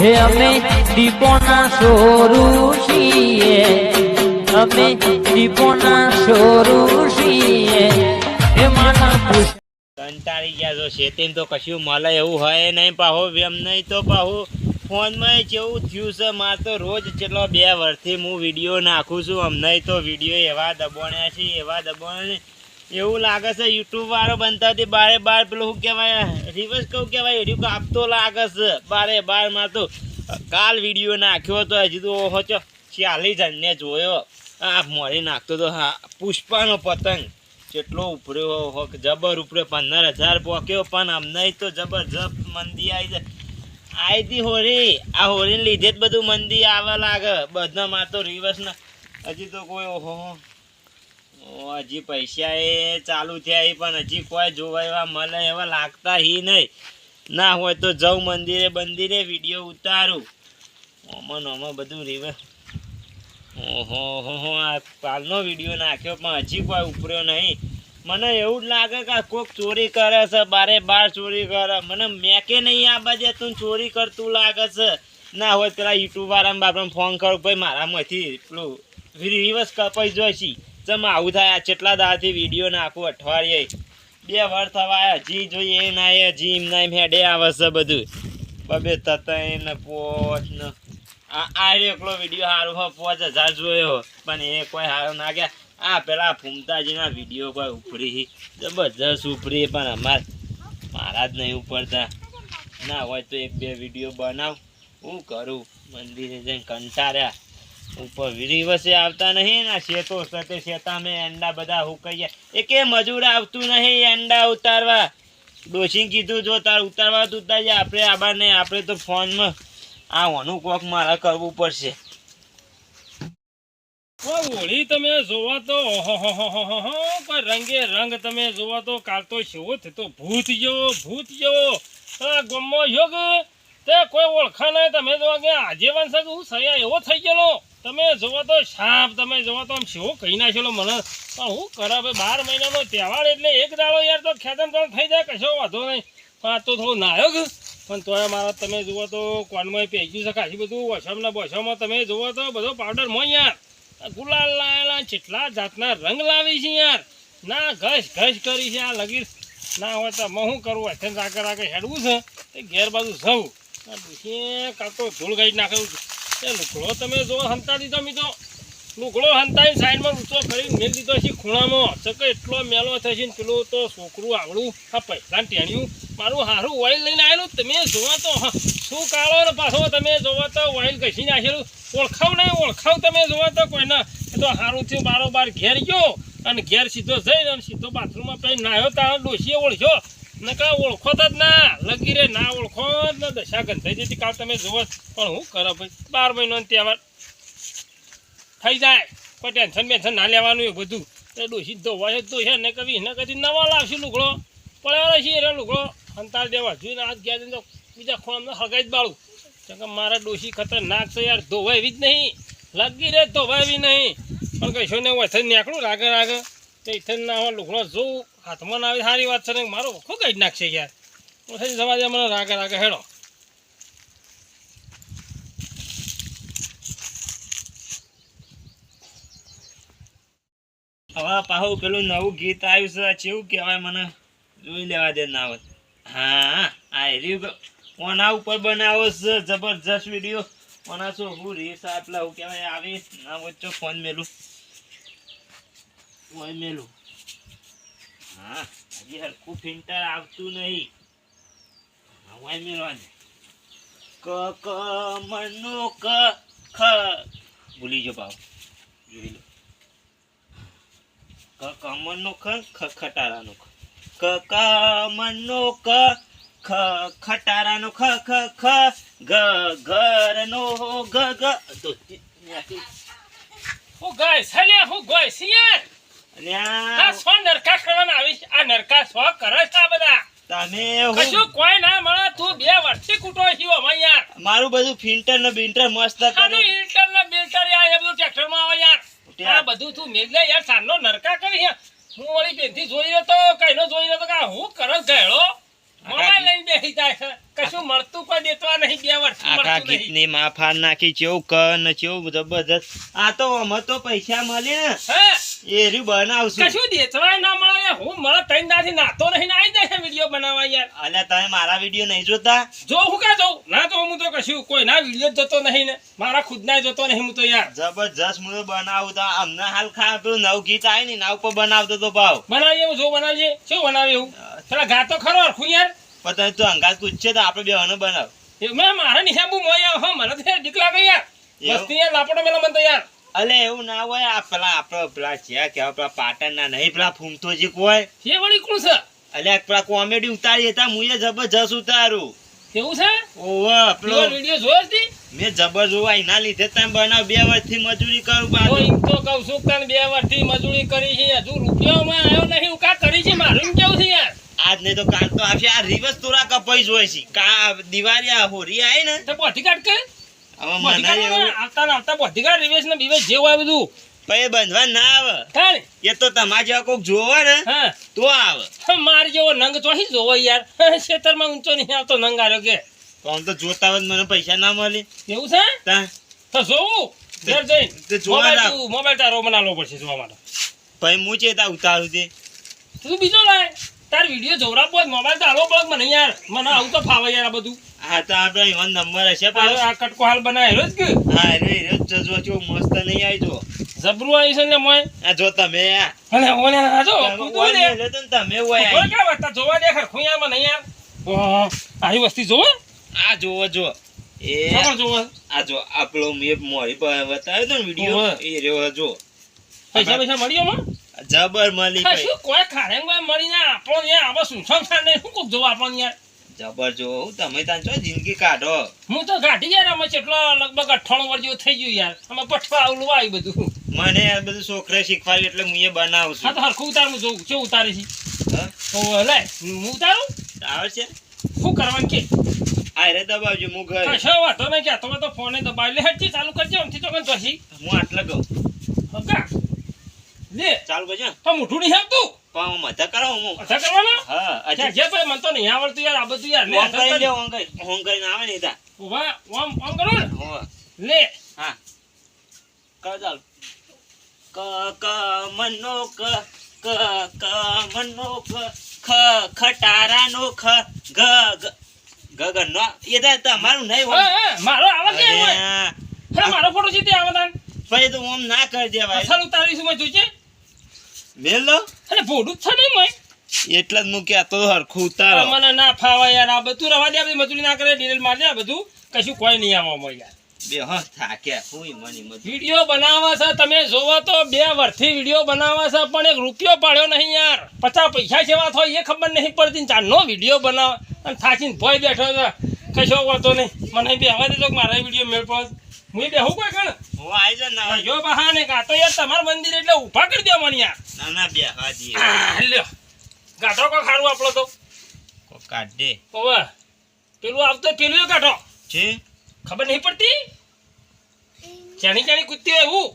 હે અમે દીપોના સોરું છીએ. અમે દીપોના સોરું છીએ. હે માના કંટાળી ગયા છો. શેતીન તો કશું મળે એવું હોય નહીં પાહો એમ નહીં તો પાહો. ફોનમાં કેવું થયું છે, માર તો રોજ ચેટલો બે વર્ષથી હું વીડિયો નાખું છું. અમને તો વીડિયો એવા દબાણ્યા છે, એવા દબાણ્યા એવું લાગે છે યુટ્યુબ વાળો બનતા હતી બારે બાર પેલું શું કહેવાય રિવર્સ કહું કહેવાય એડિયું કાપતો લાગે છે, બારે બારમાં તો. કાલ વીડિયો નાખ્યો તો હજી તો ઓહો ચો, ચાલીસ જણને જોયો. આ મોરી નાખતો તો, હા, પુષ્પાનો પતંગ. કેટલો ઉપર્યો હોક જબર ઉપર્યો પંદર હજાર પોક્યો, પણ અમને તો જબરજસ્ત મંદી આવી જાય. આવી હતી હોરી, આ હોરીને લીધે જ બધું મંદી આવવા લાગે. બધામાં તો રિવર્સ ના. હજી તો કોઈ, ઓહો હજી પૈસા એ ચાલુ થયા એ પણ હજી કોઈ જોવા એવા મળે એવા લાગતા હી નહીં ના હોય તો જઉં મંદિરે મંદિરે વીડિયો ઉતારું. ઓમાં ઓમાં બધું રિવર્સ ઓહો આ કાલનો વીડિયો નાખ્યો પણ હજી કોઈ ઉપર્યો નહીં. મને એવું જ લાગે કે કોક ચોરી કરે છે, બારે બાર ચોરી કરે. મને મેકે નહીં આ બાજે, તું ચોરી કરતું લાગે છે. ના હોય પેલા યુટ્યુબ વાળા બાપને ફોન કરું ભાઈ મારામાંથી પેલું રિવર્સ કપાઈ જોઈ છી. ચમ આવું થાય કેટલા દાડાથી વીડિયો નાખું, અઠવાડિયે. બે વાર થવા હજી જોઈએ, એ ના, એ હજી એમ ના, એમ હેડે આવે છે બધું. બબે તતય ને પોચ ને. આ આ એકલો વીડિયો સારો હો, પોચ હજાર જોયો. પણ એ કોઈ સારો ના ગયા. આ પેલા ફૂમતાજીના વીડિયો કોઈ ઉપરી જબરજસ્ત ઉપરી, પણ અમાર મારા જ નહીં ઉપરતા. ના હોય તો એક બે વીડિયો બનાવ. હું કરું? મંદિરે જઈને કંટાળ્યા. ઉપર દિવસે આવતા નહીં ને શેતો સાથે શેતા મેં અંડા બધા હુકાઈ એકે મજૂર આવતું નહીં અંડા ઉતારવા. ડોશી કીધું, જો તાર ઉતારવા તો ઉતારજે આપણે આબા નહીં આપણે તો ફોનમાં આ ઓનું કોક મારે કરવું પડશે. હોળી તમે જોવા તો પણ રંગે રંગ તમે જોવા તો કાલ તો શેવો થતો. ભૂત જેવો ભૂત જેવો. આ ગમો યોગ, તે કોઈ ઓળખા નહીં તમે જોવા કે આજે છે કે હું સયા એવો થઈ ગયેલો. તમે જોવો તો સાપ, તમે જોવો તો આમ શું કહી નાખેલો મને? પણ હું કરે ભાઈ બાર મહિનાનો તહેવાર એટલે એક દાડો યાર તો ખેતમ પણ થઈ જાય, કશો વાંધો નહીં. પણ આ તો થોડું નાયો પણ તોય મારા તમે જુઓ તો કોનમાં પહેર્યું છે ખાસી બધું વોશમના બોશમમાં તમે જુઓ તો બધો પાવડર મોય યાર. ગુલાલ લાયેલા કેટલા જાતના રંગ લાવી છે યાર. ના ઘસ ઘસ કરી છે આ લગીર. ના હોય તો હું શું કરવું હથે રાગે રાગે હેડવું છે. એ ઘેર બાજુ જવું ડૂસીએ કાં તો ધૂળ ગાઈ એ લુકડો તમે જો હંતા દીધો મીધો લુકડો હંતાઈ સાઈડમાં ઊંચો કરીને મેળ દીધો છે ખૂણામાં. ચકે એટલો મેલો થશે ને પેલું તો છોકરું આવડું આ પૈસા ટેણ્યું. મારું હારું ઓઇલ લઈને આવેલું તમે જોવા તો શું કાળો ને પાછો તમે જોવા તો ઓઇલ ઘસી નાખેલું. ઓળખાવ નહીં ઓળખાવ તમે જોવા તો કોઈના. એ તો સારું થયું, બારોબાર ઘેર ગયો અને ઘેર સીધો જઈને સીધો બાથરૂમમાં પહેરી નાહ્યો તારા ડોસીએ ઓળખ્યો. નકા ઓળખો તો જ ના. લગી રે ના ઓળખો જ ને દશા ગંધાઈ જતી કાલ તમે જુઓ. પણ હું કરો ભાઈ? બાર મહિનો તહેવાર થઈ જાય. કોઈ ટેન્શન બેન્શન ના લેવાનું એ બધું. તો ડોશી ધોવાય તો છે. ને કદી ને કદી નવા લાવશે લુગડો. પડ્યો છે એ લુગડો. અંતાર દેવા જોઈને હાથ ગયા તો બીજા ખોળામાં હગાઈ જ બાળું. કે મારા ડોસી ખતરનાક છે યાર. ધોવાય એવી જ નહીં. લગી રે ધોવાય એવી નહીં. પણ કહીશું ને હું અથન નીકળું રાગે રાગે. તો ઇથન ના હોય લુગડો જોઉં. હાથમાં આવી સારી વાત છે ને, મારો ખો કઈ નાખશે યાર. પછી સમાજ મને રાગે રાગે હેડો. હવે પાહુ પેલું નવું ગીત આવ્યું છે કેવું કહેવાય મને? જોઈ લેવા દે ના હોય હા, આ રહ્યું કોના ઉપર બનાવો છે? જબરજસ્ત વીડિયો. કોના છો? હું રીસ આટલા હું કહેવાય, આવી ના વચ્ચે ફોન મેલું. ફોન મેલું. હા હરખું ફિલ્ટર આવતું નહીં. હા, મેળવાને. ક ક મનો ક ખ. ભૂલી જો પાવ. જોઈ લો. ક કમરનો ખ ખ ખટારાનો ખ. ક કમરનો ક ખ ખટારાનો ખ ખ ખ ગ ઘરનો ગ ગ. તો ઓ ગાઈસ સલે હું ગોય સિયાર અને આ આ સો નરકા કરવાના આવીશ આ નરકા સો કરે છે બધા. તમે કશું કોઈ ના મળે તું બે વર્ષથી કૂટો છીએ અમે યાર. મારું બધું ફિલ્ટર ને બિન્ટર મસ્ત કરી. ઇન્ટર ને બિલ્ટર યાર એ બધું ટ્રેક્ટરમાં આવે યાર. આ બધું તું મેલ યાર સાંજનો નરકા કરી હું. વળી પેનથી જોઈ રહ્યો તો કઈનો જોઈ રહ્યો તો કે હું કરસ ગયેલો? મોબાઈલ લઈને બેસી જાય છે. કશું મળતું કોઈ દેતો નહીં બે વર્ષ આખા ગીતની માફાન નાખી કેવું કર ને કેવું આ તો અમે તો પૈસા મળે ને. હે? બનાવશું. કશું દેતવાય ના મળે હું મળે ત્રણ દાથી નાતો નહીં આવી જાય વીડિયો બનાવવા યાર. અલ્યા તમે મારા વીડિયો નહીં જોતા? જો હું જોઉં? ના તો હું તો કશું. કોઈ ના વીડિયો જોતો નહીં ને. મારા ખુદ ના જોતો નહીં હું તો યાર. જબરજસ્ત હું તો બનાવું તો અમને હાલ ખા પેલું નવું ગીત આવી ને એના ઉપર બનાવતો તો ભાવ. બનાવીએ એવું જો બનાવીએ. શું બનાવીએ એવું થોડા ગાતો ખરો ખુયાર યાર પણ તો અંગાત પૂછશે તો આપણે બે બનાવ. મેં મારા નિશાબુ મોયા હો મને તો દીકલા ગઈ યાર. મસ્તી યાર લાપડો મેલા મને તો યાર. અલે એવું ના હોય આ પેલા આપણો પેલા છે કે પેલા પાટણ ના નહીં પેલા ફૂમતો જે કોઈ? એ વળી કોણ છે? અલે પેલા કોમેડી ઉતારી હતા મુએ જબરજસ્ત ઉતારું. કેવું છે? ઓવા પેલો વીડિયો જોયો હતી? મેં જબર જોવા એના લીધે તમે બનાવ બે વર્ષથી મજૂરી કરું બાજુ. પાછું તો કહું છું તને બે વર્ષથી મજૂરી કરી છે હજુ રૂપિયામાં આવ્યો નહીં હું કા કરી છે? મારું કેવું છે યાર? આજ નહીં તો કાલ તો આવશે. આ રિવર્સ તોરા કપાઈ જોઈ છે. કા દિવાળી આ હોરી આવી ને. તો બોધીઘાટ કે? હવે મને એવું. આવતા ને આવતા બોધીઘાટ રિવેશ ને બિવેશ જે હોય બધું. પૈ બંધવા ના આવે. કાંઈ એ તો તમાર જેવા કોક જોવે ને તો આવે. માર જેવો નંગ ચોહી જોવો યાર. ખેતરમાં ઊંચો નહીં આવતો નંગ આવ્યો કે. તો આમ તો જોતા હોય મને પૈસા ના મળે. એવું છે? તા. તો જોવું. ઘેર જઈને. તે જોવા મોબાઈલ મોબાઈલ તારો બનાવો પડશે જોવા માટે. ભાઈ હું ચેતા ઉતારું છે તું બીજો લાય. તાર વીડિયો જોવરાવો જ મોબાઈલ હાલો બળ મને યાર. મને આવું તો ફાવે યાર આ બધું. હા તો આપણે એવો નંબર હશે આ આ કટકો હાલ બનાવેલો જ કે. હા રે રે જજો જો મસ્ત નહીં આવજો. જબરું આવી છે ને મોય? આ જો તમે. અને ઓને આ જો કૂદો લે તો તમે ઓય ઓય કે વાત જોવા દે ખરખું યાર મને યાર. ઓહો, આવી વસ્તી જોવો? આ જોવો જો. એ જોવો? આ જો આપણો મેપ મોરી પર બતાવ્યો તો વિડિયો. એ રહ્યો જો. પૈસા પૈસા મળ્યો માં જબર મળી ભાઈ. શું કોઈ ખારે કોઈ મળીને આપણો ને આવા સુસમ સાન શું કોક જોવા આપણને યાર જબર જો હું તમે તાન છો જિંદગી કાઢો. હું તો કાઢી યાર અમે કેટલો લગભગ અઠ્ઠાણું વર્ષ જેવું થઈ ગયું યાર. અમે પઠવા આવલું આવી બધું. મને આ બધું છોકરે શીખવાડ્યું એટલે હું એ બનાવું હા તો હરખું ઉતાર હું જોઉં શું ઉતારે છે. હા? તો લે હું ઉતારું? આવે છે? શું કરવાનું કે? આ રે દબાવજો હું ઘરે. કશો વાંધો નહીં કે તમે તો ફોને દબાવી લે. હજી ચાલુ કરજો આમથી તો કન જોશી હું આટલા કહું. હકા લે ચાલુ કરજો. તો મોઢું નહીં આવતું પણ હું મજા કરો હું અચ્છા કરવાનો? હા અચ્છા જે ભાઈ? મને તો નહીં આવડતું યાર આ બધું યાર. લે કરી લે ઓમ કરી ઓમ કરીને આવે ને તા ઊભા ઓમ ઓમ કરો ને. લે. હા. કરો ચાલુ. ક ક મનો ક ક ક મનો ક ખ ખ ગ ગ ગ ગ નો. એ તો તમારું નહીં મારો આવે કે હોય? મારો ફોટો જીતે આવે તાન પછી તો ઓમ ના કરી દેવાય. અસલ ઉતારીશું મેં જોઈશે મેલ લો અને ભોડું જ છે નહીં મેં એટલે જ હું કહેતો હતો હરખું ઉતારો. મને ના ફાવે યાર આ બધું રવા દે આ બધી મજૂરી ના કરે ડિટેલ માર દે આ બધું કશું કોઈ નહીં આવવામાં યાર. બે હ થાક્યા હુંય મની વીડિયો બનાવવા છે તમે જોવો તો બે વર્ષથી વીડિયો બનાવવા છે પણ એક રૂપિયો પાડ્યો નહીં યાર. પચાસ પૈસા જેવા થાય એ ખબર નહીં પડતી ચારનો વીડિયો બનાવ. અને થાકીને ભોય બેઠો છે. કશો વાતો નહીં. મને બી હવે દેજો મારા વીડિયો મેળ પાસ હું બેહું કોઈ કણ હું આવી જાઉં ના જો બહાને કાં યાર તમારું મંદિર એટલે ઊભા કરી દો મને યાર. ના ના બે હા લ્યો. ગાઢો કો ખારું આપણો તો? કોક કાઢ. ઓવે પેલું આવતો પેલું કાઢો. છે ખબર નહીં પડતી? ચાણી ચાણી કૂદતી હોય એવું?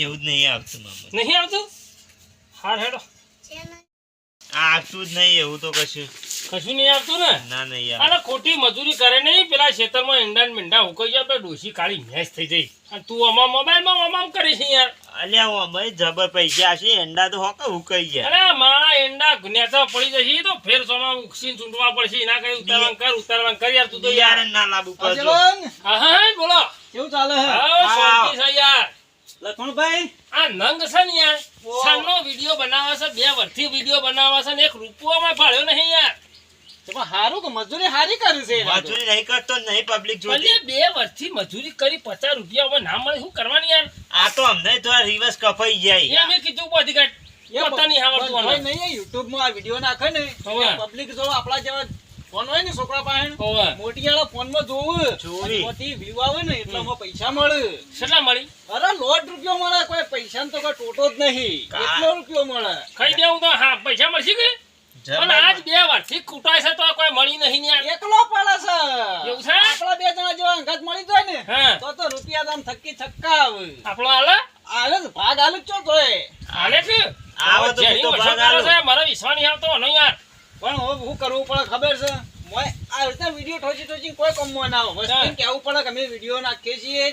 એવું જ નહીં આવતું મામા. નહીં આવતું? હાર હેડો. આવતું જ નહીં એવું તો કશું. કશું નહીં આવતું ને? ના નહીં યાર. અને ખોટી મજૂરી કરે નહીં પેલા ખેતરમાં ઈંડા મીંડા ઉકાઈ જાય તો ડોસી કાળી મેચ થઈ જઈ અને તું અમામ મોબાઈલમાં માં કરે છે યાર. અલ્યા ભાઈ જબર પૈસા હશે એંડા તો હોકે ઉકાઈ ગયા. અરે મારા ઈંડા નેચા પડી જશે તો ફેર સોમાં ઉકસીને ચૂંટવા પડશે એના કઈ ઉતારવાનું કર ઉતારવાનું કર યાર તું તો યાર. ના લાવવું પડશે હા હા બોલો. કેવું ચાલે હે? શાંતિ છે યાર. લખમણભાઈ આ નંગ છે ને યાર. સામનો વીડિયો બનાવે છે બે વર્ષથી વીડિયો બનાવે છે ને એક રૂપિયામાં ફાળ્યો નહીં યાર. હારું કે મજૂરી હારી કરી છે મજૂરી નહીં કરતો નહીં પબ્લિક જોતી. બે વર્ષથી મજૂરી કરી પચાસ રૂપિયા હવે ના મળે શું કરવાની યાર? આ તો અમને તો રિવર્સ કપાઈ જાય અમે કીધું બોધીઘાટ પોતાની આવડતું નહીં YouTube માં આ વીડિયો નાખે ને પબ્લિક જો આપણા જેવા ફોન હોય ને છોકરા પાસે મોટી વાળા ફોનમાં જોવું. મોટી વ્યૂ આવે ને એટલામાં પૈસા મળે. કેટલા મળી? અરે લોટ રૂપિયો મળે કોઈ પૈસા તો કોઈ ટોટો જ નહીં. કા- એટલો રૂપિયો મળે? ખાઈ દેવું તો હા પૈસા મળશે કે? ખબર છે? મોય ઠોચી ઠોચી કોઈ કમવા ના આવે કે અમે વિડિયો નાખીએ છીએ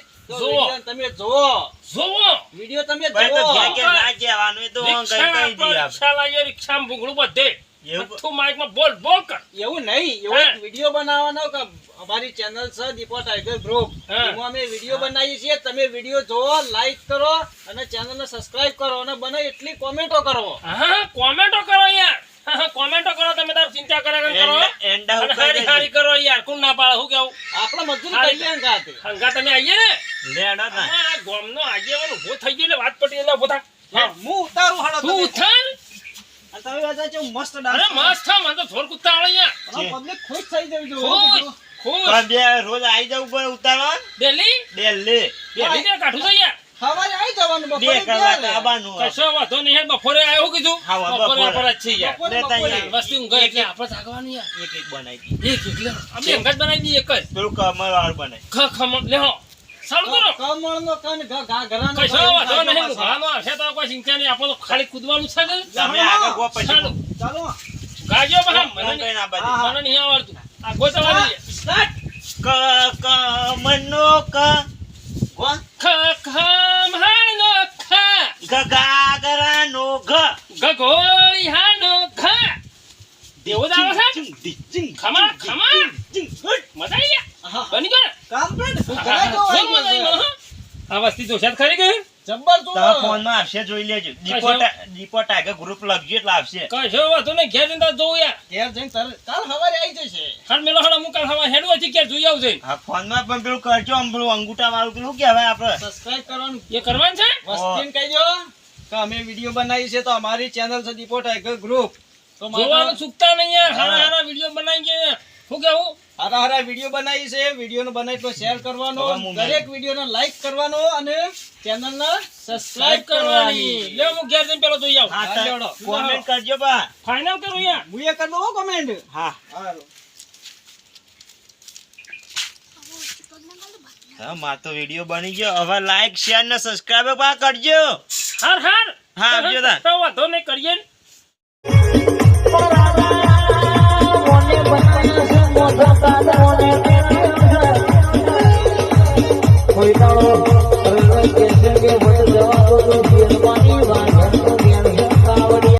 તમે જોવો તમે જોવો રિક્ષા લાવીએ રિક્ષામાં ભૂંગળું બધે. એવું માઇકમાં બોલ બોલ કર. એવું નહીં એવો હા. બનાવવાનો કે અમારી ચેનલ છે દીપો ટાઈગર ગ્રુપ. એમાં અમે વીડિયો બનાવીએ છીએ. તમે વીડિયો જોવો લાઈક કરો અને ચેનલને સબસ્ક્રાઇબ કરો અને બને એટલી કોમેન્ટો કરો. હા, કોમેન્ટો કરો યાર. હા, હા, કોમેન્ટો કરો તમે તાર ચિંતા કર્યા કરો. એંડા- એંડા અને ઉપર હારી હારી કરો યાર કોણ ના પાડે હું કેવું? આપણે મજૂરી ને હંગા તમે આવીએ ને? લેડો ના. આગેવાન ઊભો થઈ ગયો એટલે વાત પટી એટલે ઊભો થા. હું ઉતારું હાલો તું તમે. તમે બધા કેવું મસ્ત અરે મસ્ત મને તો થોડ કૂદતા આવડે યાર અને ખુશ થઈ જવી જોઈએ. ખુશ ખુશ. બે રોજ આવી જવું પડે ઉતારવા? દિલ્હી દિલ્હી દિલ્હી ને કાઢું છે યાર સવારે આવી જવાનું બે બપોરે કલાક ક્યારે? આવવાનું કશો વાંધો નહીં બપોરે આવ્યો કીધું? હા, હા, બપોરે બપોરે. આપણે જ છે યાર બપોરે, લેતા વસ્તી ઊંઘે એટલે આપણે જાગવાનું યાર એક એક બનાવી દઈએ. એક અમે બનાવી જ. પેલું કમર વાળું બનાવી. ખ ખમ લે હો. કમળનો કન ઘ- ઘા- ઘરાનો કશો વાંધો નહીં. ઘાનો હશે તો કોઈ ચિંતા નહીં. આપણે તો ખાલી કૂદવાનું છે ને. તમે આગળ ગો પછી ચાલો. ચાલો. ગાજો બહાર મને કઈ ના બાજુ. મને નહીં આવડતું. આ ગોતવાનું છે. સ્ટાર્ટ. ક ક મનો ક. ગો ખ ખમ હાનો ખા. ગ ગાગરાનો ગ ગગોળી હાનો ખા એવું જ છે? ખમા, ખમા. મજા આવી ગયા? બની ગયો ને? Complete. હું હા, ઘરે હા, જોવા ફૂલ મજા આવી આવ્યો મને, હો. આ વસ્તી તો છે ખરી ગઈ જબ્બર જોવો. તમે ફોનમાં આવશે જોઈ લેજો દીપો કશો- ટા- ગ્રુપ લખજો એટલે આવશે કશો વાંધો નહીં ઘેર જઈને તાર યાર ઘેર જઈને તરત- કાલ સવારે આવી જશે. હાલ મેલો હાલ હું કાલ હવા હેડું હતી ક્યાં જોઈ આવશે હા ફોનમાં પણ પેલું કરજો આમ પેલું અંગૂઠા વાળું પેલું કહેવાય આપણે કરવાનું એ કરવાનું છે વસ્તીને કહી દો કે અમે વીડિયો બનાવી છે તો અમારી ચેનલ છે દીપો ટાઈગર ગ્રુપ તો જોવાનું ચૂકતા નહીં યાર હા. હારા વીડિયો બનાવી છે શું કેવું હારા હારા વીડિયો બનાવી છે. વીડિયો નો તો શેર કરવાનો. દરેક વીડિયો લાઈક કરવાનો અને ચેનલ ને સબસ્ક્રાઇબ કરવાની. લે હું ઘેર જઈને પેલો જોઈ આવું. હા હા, કોમેન્ટ કરજો બા. ફાઇનલ કરો યાર હું એ કરનો કમેન્ટ હા હારું હા. માર તો વીડિયો બની ગયો. હવે લાઈક શેર ને સબસ્ક્રાઇબ બા કરજો. હર હર. હા, આવજો તો વાંધો નહીં કરીએ ને. Cuidado,